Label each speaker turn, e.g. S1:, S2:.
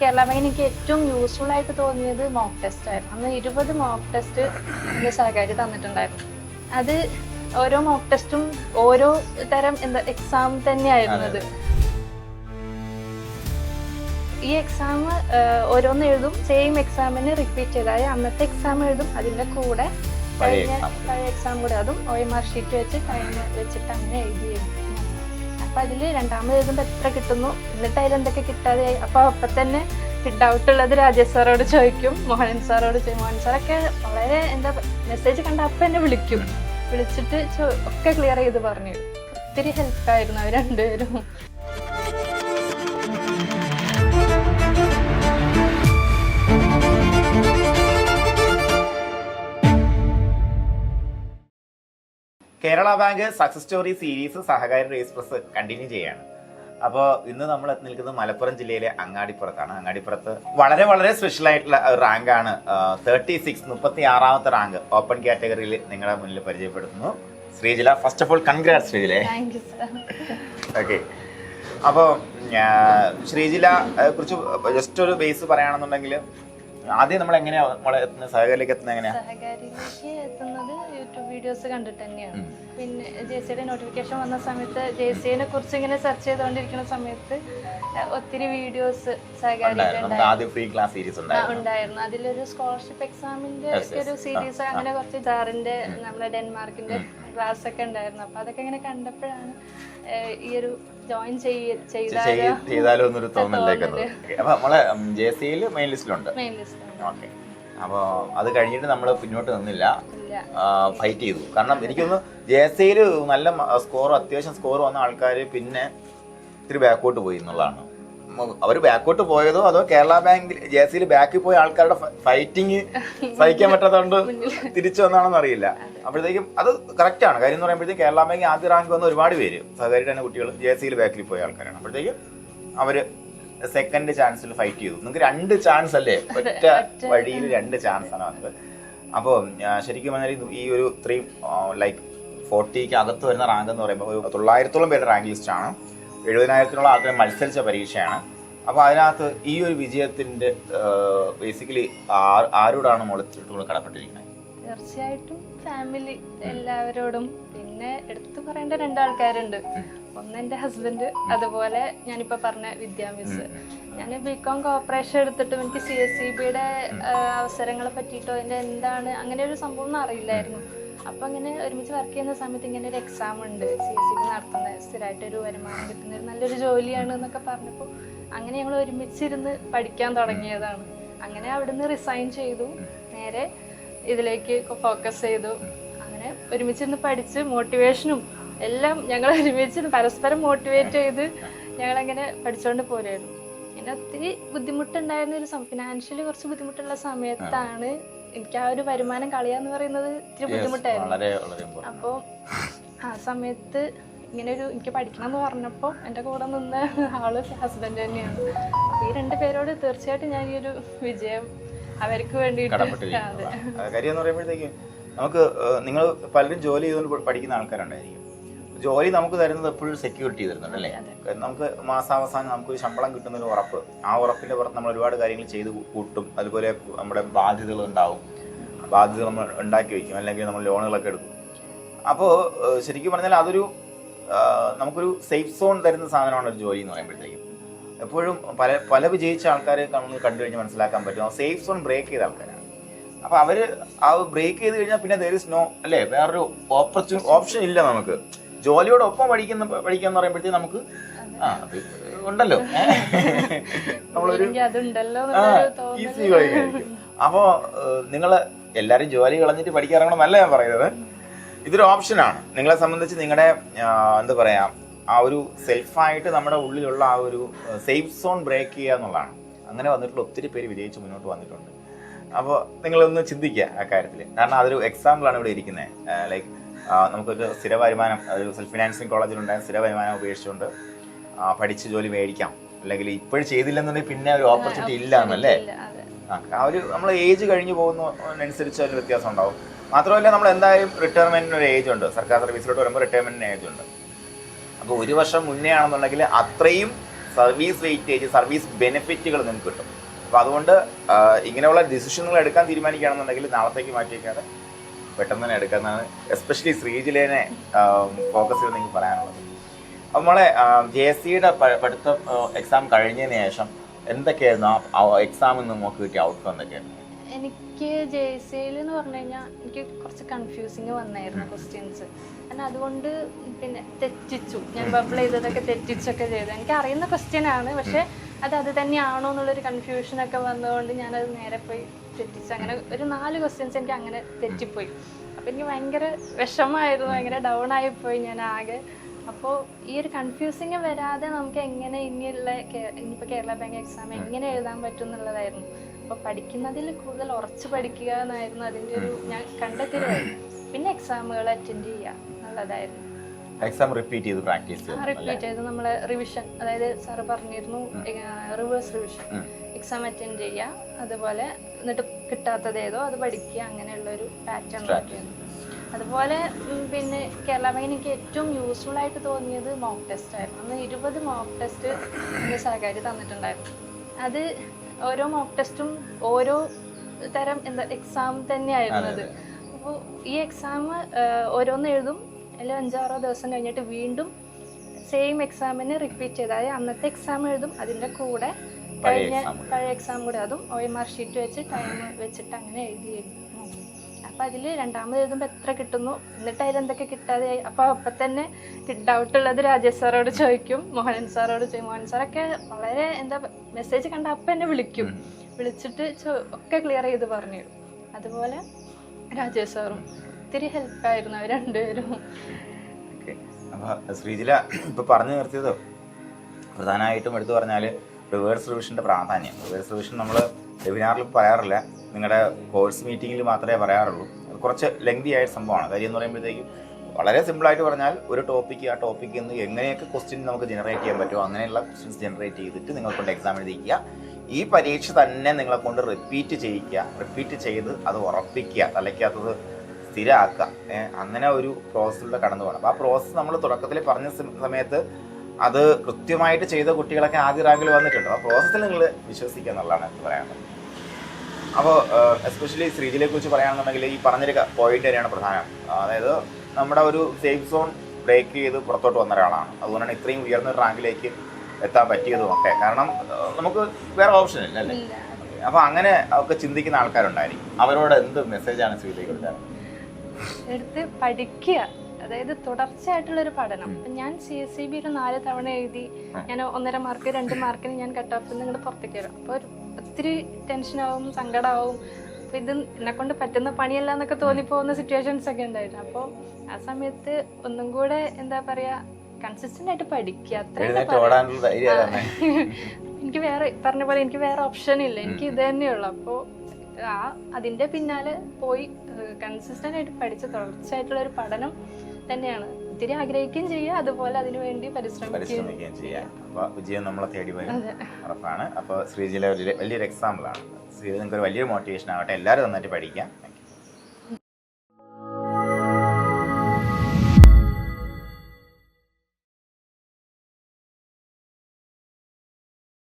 S1: കേരള ബാങ്കിന് എനിക്ക് ഏറ്റവും യൂസ്ഫുൾ ആയിട്ട് തോന്നിയത് മോക്ക് ടെസ്റ്റ് ആയിരുന്നു. അന്ന് ഇരുപത് മോക്ക് ടെസ്റ്റ് എന്റെ സഹകാരി തന്നിട്ടുണ്ടായിരുന്നു. അത് ഓരോ മോക്ക് ടെസ്റ്റും ഓരോ തരം എന്താ എക്സാം തന്നെയായിരുന്നത്. ഈ എക്സാം ഓരോന്ന് എഴുതും. സെയിം എക്സാമിന് റിപ്പീറ്റ് ചെയ്താൽ അന്നത്തെ എക്സാം എഴുതും. അതിന്റെ കൂടെ കഴിഞ്ഞ പഴയ എക്സാം കൂടെ അതും ഒ എം ആർ ഷീറ്റ് വെച്ച് കഴിഞ്ഞ വെച്ചിട്ട് അങ്ങനെ എഴുതി അപ്പൊ അതിൽ രണ്ടാമത് എഴുതുമ്പോൾ എത്ര കിട്ടുന്നു? എന്നിട്ട് അതിൽ എന്തൊക്കെ കിട്ടാതെ അപ്പൊ അപ്പൊ തന്നെ ഡൗട്ട് ഉള്ളത് രാജേഷ് സാറോട് ചോദിക്കും മോഹൻ സാറോട് ചോദിക്കും. മോഹൻ സാറൊക്കെ വളരെ എന്താ മെസ്സേജ് കണ്ട അപ്പൊ എന്നെ വിളിക്കും. വിളിച്ചിട്ട് ഒക്കെ ക്ലിയർ ചെയ്ത് പറഞ്ഞു. ഒത്തിരി ഹെൽപ്പായിരുന്നു അവർ രണ്ടുപേരും.
S2: Kerala bank success story series സഹകാരി race plus continue ചെയ്യാണ്. അപ്പോൾ ഇന്ന് നമ്മൾ എത്തി നിൽക്കുന്നത് മലപ്പുറം ജില്ലയിലെ അങ്ങാടിപ്പുറത്താണ്. അങ്ങാടിപ്പുറത്ത് വളരെ വളരെ സ്പെഷ്യൽ ആയിട്ടുള്ള റാങ്കാണ് തേർട്ടി സിക്സ് മുപ്പത്തി ആറാമത്തെ റാങ്ക് ഓപ്പൺ കാറ്റഗറിയിൽ നിങ്ങളുടെ മുന്നിൽ പരിചയപ്പെടുത്തുന്നു. Sreejila first of all congrat ശ്രീജിലെ. Okay അപ്പോൾ ശ്രീജില കുറിച്ച് ജസ്റ്റ് ഒരു ബേസ് പറയുകയാണെന്നുണ്ടെങ്കിൽ ആദ്യം നമ്മൾ എങ്ങനെയാണ് നമ്മളെ സഹകരിലേക്ക് എത്തുന്നത് എങ്ങനെയാണ്
S1: സഹകാരിയിലേക്ക് എത്തുന്നത് യൂട്യൂബ് വീഡിയോസ് കണ്ടിട്ട് തന്നെയാണ്. പിന്നെ ജെ സിയുടെ നോട്ടിഫിക്കേഷൻ വന്ന സമയത്ത് ജെ സിനെ കുറിച്ച് ഇങ്ങനെ സെർച്ച് ചെയ്തുകൊണ്ടിരിക്കുന്ന സമയത്ത് ഒത്തിരി വീഡിയോസ്
S2: ഉണ്ടായിരുന്നു. ആദ്യം ഫ്രീ ക്ലാസ് സീരീസ് ഉണ്ടായിരുന്നു.
S1: അതിലൊരു സ്കോളർഷിപ്പ് എക്സാമിന്റെ ഒരു. സീരീസ് അങ്ങനെ കുറച്ച് സാറിന്റെ നമ്മുടെ ഡെൻമാർക്കിന്റെ ക്ലാസ് ഒക്കെ ഉണ്ടായിരുന്നു. അപ്പൊ അതൊക്കെ ഇങ്ങനെ കണ്ടപ്പോഴാണ് ഈയൊരു ഈ ഒരു ജോയിൻ ചെയ്താലോ
S2: ചെയ്- ചെയ്താലോ എന്നൊരു തോന്നലിലേക്ക് അപ്പൊ നമ്മളെ ജെ സിയിൽ മെയിൻ ലിസ്റ്റിലുണ്ട്
S1: മെയിൻ ലിസ്റ്റ്
S2: ഓക്കെ അപ്പോൾ അത് കഴിഞ്ഞിട്ട് നമ്മൾ പിന്നോട്ട് നിന്നില്ല. ഫൈറ്റ് ചെയ്തു. കാരണം എനിക്കൊന്ന് ജെ സിയിൽ നല്ല സ്കോർ അത്യാവശ്യം സ്കോർ വന്ന ആൾക്കാർ പിന്നെ ഇത്തിരി ബാക്കോട്ട് പോയി എന്നുള്ളതാണ്. അവർ ബാക്കോട്ട് പോയതോ അതോ കേരള ബാങ്കിൽ ജെ സിയിൽ ബാക്കിൽ പോയ ആൾക്കാരുടെ ഫൈറ്റിങ് സഹിക്കാൻ പറ്റാത്തതുകൊണ്ട് തിരിച്ചു വന്നാണെന്ന് അറിയില്ല. അപ്പോഴത്തേക്കും അത് കറക്റ്റ് ആണ്. കാര്യം എന്ന് പറയുമ്പോഴത്തേക്കും കേരള ബാങ്ക് ആദ്യ റാങ്ക് വന്ന ഒരുപാട് പേര് സഹകരിയുടെ തന്നെ കുട്ടികൾ ജെ സിയിൽ ബാക്കിൽ പോയ ആൾക്കാരാണ്. അപ്പോഴത്തേക്കും അവർ സെക്കൻഡ് ചാൻസിൽ ഫൈറ്റ് ചെയ്തു. നിങ്ങൾക്ക് രണ്ട് ചാൻസ് അല്ലേ? ഒറ്റ വഴിയിൽ രണ്ട് ചാൻസ് ആണ് വന്നത്. അപ്പോൾ ശരിക്കും പറഞ്ഞാൽ ഈ ഒരു ത്രീ ലൈക്ക് ഫോർട്ടിക്ക് അകത്ത് വരുന്ന റാങ്ക് എന്ന് പറയുമ്പോൾ ഒരു തൊള്ളായിരത്തോളം പേരുടെ റാങ്ക് ലിസ്റ്റ് ആണ്. എഴുപതിനായിരത്തിനോളം ആൾക്കാർ മത്സരിച്ച പരീക്ഷയാണ്. അപ്പോൾ അതിനകത്ത് ഈ ഒരു വിജയത്തിന്റെ ബേസിക്കലി ആരോടാണ് മുളച്ചിട്ടുള്ള കടപ്പെട്ടിരിക്കുന്നത്?
S1: തീർച്ചയായിട്ടും ഫാമിലി എല്ലാവരോടും. പിന്നെ എടുത്തു പറയേണ്ട രണ്ടാൾക്കാരുണ്ട് ഒന്ന് എന്റെ ഹസ്ബൻഡ് അതുപോലെ ഞാനിപ്പോൾ പറഞ്ഞ വിദ്യാമിസ് ഞാൻ ബികോം കോപ്പറേഷൻ എടുത്തിട്ടും എനിക്ക് സി എസ് സി ബിയുടെ അവസരങ്ങളെ പറ്റിയിട്ടോ അതിന്റെ എന്താണ് അങ്ങനെ ഒരു സംഭവം ഒന്നും അറിയില്ലായിരുന്നു. അപ്പോൾ അങ്ങനെ ഒരുമിച്ച് വർക്ക് ചെയ്യുന്ന സമയത്ത് ഇങ്ങനെ ഒരു എക്സാം ഉണ്ട്. സി എസ് സി നടത്തുന്ന സ്ഥിരമായിട്ട് ഒരു വരുമാനം കിട്ടുന്ന ഒരു നല്ലൊരു ജോലിയാണ് എന്നൊക്കെ പറഞ്ഞപ്പോൾ അങ്ങനെ ഞങ്ങൾ ഒരുമിച്ചിരുന്ന് പഠിക്കാൻ തുടങ്ങിയതാണ്. അങ്ങനെ അവിടുന്ന് റിസൈൻ ചെയ്തു. നേരെ ഇതിലേക്ക് ഫോക്കസ് ചെയ്തു. അങ്ങനെ ഒരുമിച്ചിരുന്ന് പഠിച്ച് മോട്ടിവേഷനും എല്ലാം ഞങ്ങൾ ഒരുമിച്ച് പരസ്പരം മോട്ടിവേറ്റ് ചെയ്ത് ഞങ്ങളങ്ങനെ പഠിച്ചുകൊണ്ട് പോരായിരുന്നു. പിന്നെ ഒത്തിരി ബുദ്ധിമുട്ടുണ്ടായിരുന്ന ഒരു ഫിനാൻഷ്യലി കുറച്ച് ബുദ്ധിമുട്ടുള്ള സമയത്താണ് എനിക്ക് ആ ഒരു വരുമാനം കളയാന്ന് പറയുന്നത് ഇത്തിരി ബുദ്ധിമുട്ടായിരുന്നു. അപ്പോൾ ആ സമയത്ത് ഇങ്ങനെ ഒരു എനിക്ക് പഠിക്കണം എന്ന് പറഞ്ഞപ്പോൾ എന്റെ കൂടെ നിന്ന ആൾ ഹസ്ബൻഡ് തന്നെയാണ്. അപ്പൊ ഈ രണ്ട് പേരോട് തീർച്ചയായിട്ടും ഞാൻ ഈ ഒരു വിജയം അവർക്ക് വേണ്ടിയിട്ട്
S2: കാര്യം എന്ന് പറയുമ്പോഴത്തേക്കും നമുക്ക് നിങ്ങൾ പലരും ജോലി ചെയ്തുകൊണ്ട് പഠിക്കുന്ന ആൾക്കാരുണ്ടായിരിക്കും. ജോലി നമുക്ക് തരുന്നത് എപ്പോഴും സെക്യൂരിറ്റി തരുന്നുണ്ട് അല്ലേ? നമുക്ക് മാസാവസാനം നമുക്ക് ശമ്പളം കിട്ടുന്ന ഒരു ഉറപ്പ്. ആ ഉറപ്പിന്റെ പുറത്ത് നമ്മൾ ഒരുപാട് കാര്യങ്ങൾ ചെയ്ത് കൂട്ടും. അതുപോലെ നമ്മുടെ ബാധ്യതകൾ ഉണ്ടാവും. ബാധ്യത നമ്മൾ ഉണ്ടാക്കി വയ്ക്കും. അല്ലെങ്കിൽ നമ്മൾ ലോണുകളൊക്കെ എടുക്കും. അപ്പോൾ ശരിക്കും പറഞ്ഞാൽ അതൊരു നമുക്കൊരു സേഫ് സോൺ തരുന്ന സാധനമാണ് ഒരു ജോലി എന്ന് പറയുമ്പോഴത്തേക്കും. എപ്പോഴും പല പല വിജയിച്ച ആൾക്കാരെ നമ്മൾ കണ്ടു കഴിഞ്ഞാൽ മനസ്സിലാക്കാൻ പറ്റും. സേഫ് സോൺ ബ്രേക്ക് ചെയ്ത ആൾക്കാരാണ്. അപ്പോൾ അവർ ആ ബ്രേക്ക് ചെയ്ത് കഴിഞ്ഞാൽ പിന്നെ ദർ ഇസ് നോ അല്ലേ? വേറൊരു ഓപ്പർച്യൂ ഓപ്ഷൻ ഇല്ല നമുക്ക്. ജോലിയോടൊപ്പം പഠിക്കുന്ന പഠിക്കാന്ന് പറയുമ്പോഴത്തേക്ക് നമുക്ക് ആ അത് ഉണ്ടല്ലോ. നമ്മളൊരു ഈസി അപ്പോ നിങ്ങൾ എല്ലാരും ജോലി കളഞ്ഞിട്ട് പഠിക്കാറങ്ങണമെന്നല്ല ഞാൻ പറയുന്നത്? ഇതൊരു ഓപ്ഷനാണ്. നിങ്ങളെ സംബന്ധിച്ച് നിങ്ങളുടെ എന്താ പറയാ ആ ഒരു സെൽഫായിട്ട് നമ്മുടെ ഉള്ളിലുള്ള ആ ഒരു സേഫ് സോൺ ബ്രേക്ക് ചെയ്യുക എന്നുള്ളതാണ്. അങ്ങനെ വന്നിട്ടുള്ള ഒത്തിരി പേര് വിജയിച്ച് മുന്നോട്ട് വന്നിട്ടുണ്ട്. അപ്പോൾ നിങ്ങളൊന്ന് ചിന്തിക്കുക ആ കാര്യത്തിൽ കാരണം അതൊരു എക്സാമ്പിളാണ് ഇവിടെ ഇരിക്കുന്നത് ലൈക്ക് നമുക്കൊരു സ്ഥിര വരുമാനം ഒരു സെൽഫ് ഫിനാൻസിങ് കോളേജിലുണ്ടായ സ്ഥിര വരുമാനം ഉപേക്ഷിച്ചുകൊണ്ട് പഠിച്ച് ജോലി മേടിക്കാം. അല്ലെങ്കിൽ ഇപ്പോഴും ചെയ്തില്ലെന്നുണ്ടെങ്കിൽ പിന്നെ ഒരു ഓപ്പർച്യൂണിറ്റി ഇല്ല എന്നല്ലേ ആ, ഒരു നമ്മൾ ഏജ് കഴിഞ്ഞു പോകുന്നതിനനുസരിച്ച് അതിൽ വ്യത്യാസം ഉണ്ടാവും. മാത്രമല്ല നമ്മൾ എന്തായാലും റിട്ടയർമെന്റിന് ഒരു ഏജ് ഉണ്ട്. സർക്കാർ സർവീസിലോട്ട് വരുമ്പോൾ റിട്ടയർമെന്റിന് ഏജ് ഉണ്ട്. അപ്പോൾ ഒരു വർഷം മുന്നേ ആണെന്നുണ്ടെങ്കിൽ അത്രയും സർവീസ് വെയിറ്റേജ് സർവീസ് ബെനിഫിറ്റുകൾ നിങ്ങൾക്ക് കിട്ടും. അപ്പോൾ അതുകൊണ്ട് ഇങ്ങനെയുള്ള ഡിസിഷനുകൾ എടുക്കാൻ തീരുമാനിക്കുകയാണെന്നുണ്ടെങ്കിൽ നാളത്തേക്ക് മാറ്റി മാറ്റിയേക്കാതെ പെട്ടെന്ന് തന്നെ എടുക്കുന്നതാണ് എസ്പെഷ്യലി ശ്രീജിലേനെ ഫോക്കസ് ചെയ്ത് എനിക്ക് പറയാനുള്ളത്. നമ്മളെ ജെ എസ് സിയുടെ പഠിത്തം എക്സാം കഴിഞ്ഞതിന് ശേഷം എന്തൊക്കെയായിരുന്നു ആ എക്സാമിൽ നിന്ന് നമുക്ക് കിട്ടിയ ഔട്ട്കം എന്തൊക്കെയായിരുന്നു?
S1: എനിക്ക് ജെ സിയിൽ എന്ന് പറഞ്ഞു കഴിഞ്ഞാൽ എനിക്ക് കുറച്ച് കൺഫ്യൂസിങ് വന്നായിരുന്നു ക്വസ്റ്റ്യൻസ് കാരണം അതുകൊണ്ട് പിന്നെ തെറ്റിച്ചു. ഞാൻ ബബിൾ ചെയ്തതൊക്കെ തെറ്റിച്ചൊക്കെ ചെയ്തു. എനിക്ക് അറിയുന്ന ക്വസ്റ്റ്യൻ ആണ്. പക്ഷെ അത് അത് തന്നെയാണോ എന്നുള്ളൊരു കൺഫ്യൂഷനൊക്കെ വന്നതുകൊണ്ട് ഞാനത് നേരെ പോയി തെറ്റിച്ചു അങ്ങനെ ഒരു നാല് ക്വസ്റ്റ്യൻസ് എനിക്ക് അങ്ങനെ തെറ്റിപ്പോയി. അപ്പം എനിക്ക് ഭയങ്കര വിഷമമായിരുന്നു ഭയങ്കര ഡൗൺ ആയിപ്പോയി ഞാൻ ആകെ. അപ്പോൾ ഈ ഒരു കൺഫ്യൂസിങ് വരാതെ നമുക്ക് എങ്ങനെ ഇനിയുള്ള ഇനിയിപ്പോൾ കേരള ബാങ്ക് എക്സാം എങ്ങനെ എഴുതാൻ പറ്റും എന്നുള്ളതായിരുന്നു അപ്പോൾ പഠിക്കുന്നതിൽ കൂടുതൽ ഉറച്ചു പഠിക്കുക എന്നായിരുന്നു അതിന്റെ ഒരു ഞാൻ കണ്ടെത്തിയതായിരുന്നു. പിന്നെ എക്സാമുകൾ അറ്റൻഡ് ചെയ്യുക എന്നുള്ളതായിരുന്നു.
S2: എക്സാം റിപ്പീറ്റ് ചെയ്ത് പ്രാക്ടീസ്
S1: റിപ്പീറ്റ് ചെയ്ത് നമ്മൾ റിവിഷൻ അതായത് സാറ് പറഞ്ഞിരുന്നു റിവേഴ്സ് റിവിഷൻ എക്സാം അറ്റൻഡ് ചെയ്യുക. അതുപോലെ എന്നിട്ട് കിട്ടാത്തത് ഏതോ അത് പഠിക്കുക. അങ്ങനെയുള്ള ഒരു പാറ്റേൺ നോക്കിയിരുന്നു അതുപോലെ പിന്നെ കേരള ബാങ്കിന് എനിക്ക് ഏറ്റവും യൂസ്ഫുൾ ആയിട്ട് തോന്നിയത് മോക്ക് ടെസ്റ്റ് ആയിരുന്നു. അന്ന് ഇരുപത് മോക്ക് ടെസ്റ്റ് എന്റെ സഹകാരി തന്നിട്ടുണ്ടായിരുന്നു. അത് ഓരോ മോക്ക് ടെസ്റ്റും ഓരോ തരം എന്താ എക്സാം തന്നെയായിരുന്നു അത് അപ്പോൾ ഈ എക്സാം ഓരോന്ന് എഴുതും. അല്ല അഞ്ചാറോ ദിവസം കഴിഞ്ഞിട്ട് വീണ്ടും സെയിം എക്സാമിന് റിപ്പീറ്റ് ചെയ്ത് അതായത് അന്നത്തെ എക്സാം എഴുതും. അതിന്റെ കൂടെ കഴിഞ്ഞ പഴയ എക്സാം കൂടെ. അതും ഒ എം ആർ ഷീറ്റ് വെച്ച് ടൈം വെച്ചിട്ട് അങ്ങനെ എഴുതിയിരുന്നു. അപ്പം അതിൽ രണ്ടാമത് എഴുതുമ്പോൾ എത്ര കിട്ടുന്നു? എന്നിട്ട് അതിലെന്തൊക്കെ കിട്ടാതെ അപ്പോൾ അപ്പം തന്നെ ഡൗട്ട് ഉള്ളത് രാജേഷ് സാറോട് ചോദിക്കും മോഹൻ സാറോട് ചോദിക്കും. മോഹൻ സാറൊക്കെ വളരെ എന്താ മെസ്സേജ് കണ്ട അപ്പം എന്നെ വിളിക്കും. വിളിച്ചിട്ട് ഒക്കെ ക്ലിയർ ചെയ്ത് പറഞ്ഞു തരും അതുപോലെ രാജേഷ് സാറും ഒത്തിരി ഹെൽപ്പായിരുന്നു അവർ രണ്ടുപേരും.
S2: അപ്പോൾ ശ്രീജില ഇപ്പോൾ പറഞ്ഞു നിർത്തിയത്? പ്രധാനമായിട്ടും എടുത്തു പറഞ്ഞാൽ റിവേഴ്സ് റിവിഷന്റെ പ്രാധാന്യം. റിവേഴ്സ് റിവിഷൻ നമ്മൾ വെബിനാറിൽ പറയാറില്ല. നിങ്ങളുടെ കോഴ്സ് മീറ്റിങ്ങിൽ മാത്രമേ പറയാറുള്ളൂ. കുറച്ച് ലെങ്തി ആയ സംഭവമാണ്. കാര്യം എന്ന് പറയുമ്പോഴത്തേക്കും വളരെ സിമ്പിളായിട്ട് പറഞ്ഞാൽ ഒരു ടോപ്പിക്ക് ആ ടോപ്പിക്കിൽ നിന്ന് എങ്ങനെയൊക്കെ ക്വസ്റ്റ്യൻ നമുക്ക് ജനറേറ്റ് ചെയ്യാൻ പറ്റുമോ അങ്ങനെയുള്ള ക്വസ്റ്റ്യൻസ് ജനറേറ്റ് ചെയ്തിട്ട് നിങ്ങൾ കൊണ്ട് എക്സാം എഴുതിക്കുക. ഈ പരീക്ഷ തന്നെ നിങ്ങളെ കൊണ്ട് റിപ്പീറ്റ് ചെയ്യിക്കുക. റിപ്പീറ്റ് ചെയ്ത് അത് ഉറപ്പിക്കുക. തലയ്ക്കകത്തത് സ്ഥിരമാക്കുക. അങ്ങനെ ഒരു പ്രോസസ്സിലൂടെ കടന്നു പോകണം. അപ്പോൾ ആ പ്രോസസ്സ് നമ്മൾ തുടക്കത്തിൽ പറഞ്ഞ സമയത്ത് അത് കൃത്യമായിട്ട് ചെയ്ത കുട്ടികളൊക്കെ ആദ്യ റാങ്കിൽ വന്നിട്ടുണ്ട്. ആ പ്രോസസ്സിൽ നിങ്ങൾ വിശ്വസിക്കുക എന്നുള്ളതാണ് എനിക്ക് പറയാനുള്ളത്. അപ്പോൾ എസ്പെഷ്യലി ശ്രീജിലെ കുറിച്ച് പറയുകയാണെന്നുണ്ടെങ്കിൽ ഈ പറഞ്ഞൊരു പോയിന്റ് തന്നെയാണ് പ്രധാനം. അതായത് നമ്മുടെ ഒരു സേഫ് സോൺ ബ്രേക്ക് ചെയ്ത് പുറത്തോട്ട് വന്ന ഒരാളാണ്. അതുകൊണ്ടാണ് ഇത്രയും ഉയർന്ന റാങ്കിലേക്ക് എത്താൻ പറ്റിയതും ഒക്കെ. കാരണം നമുക്ക് വേറെ ഓപ്ഷൻ ഇല്ല അല്ലേ?
S1: അപ്പൊ
S2: അപ്പോൾ അങ്ങനെ ഒക്കെ ചിന്തിക്കുന്ന ആൾക്കാരുണ്ടായിരിക്കും. അവരോട് എന്ത് മെസ്സേജാണ് ശ്രീജിലേക്ക്
S1: എടുത്ത് പഠിക്കുക. അതായത് തുടർച്ചയായിട്ടുള്ള ഒരു പഠനം ഞാൻ സി എസ് സി ബി ഒരു നാല് തവണ എഴുതി ഞാൻ ഒന്നര മാർക്ക് രണ്ട് മാർക്കിന് ഞാൻ കട്ട് ഓഫ് നിങ്ങൾ പുറത്തേക്ക് വരും. അപ്പോൾ ഒരു ഒത്തിരി ടെൻഷനാവും സങ്കടമാവും അപ്പോൾ ഇത് എന്നെ കൊണ്ട് പറ്റുന്ന പണിയല്ല എന്നൊക്കെ തോന്നിപ്പോകുന്ന സിറ്റുവേഷൻസ് ഒക്കെ ഉണ്ടായിരുന്നു. അപ്പോൾ ആ സമയത്ത് ഒന്നും കൂടെ എന്താ പറയാ കൺസിസ്റ്റന്റ് ആയിട്ട് പഠിക്കുക.
S2: അത്ര
S1: എനിക്ക് വേറെ പറഞ്ഞ പോലെ എനിക്ക് വേറെ ഓപ്ഷൻ ഇല്ല. എനിക്ക് ഇത് തന്നെയുള്ളു. അപ്പോൾ ആ അതിന്റെ പിന്നാലെ പോയി കൺസിസ്റ്റന്റ് ആയിട്ട് പഠിച്ച തുടർച്ചയായിട്ടുള്ള ഒരു പഠനം തന്നെയാണ്. ഒത്തിരി ആഗ്രഹിക്കുകയും ചെയ്യുക അതുപോലെ അതിനു വേണ്ടി പരിശ്രമിക്കുകയും
S2: പരിശ്രമിക്കുകയും ചെയ്യാം അപ്പോൾ വിജയം നമ്മളെ തേടി വരും. ഉറപ്പാണ്. അപ്പോൾ ശ്രീജില വലിയൊരു വലിയൊരു എക്സാമ്പിളാണ് ശ്രീജി നിങ്ങൾക്ക് ഒരു വലിയൊരു മോട്ടിവേഷൻ ആവട്ടെ. എല്ലാവരും നന്നായിട്ട് പഠിക്കാം.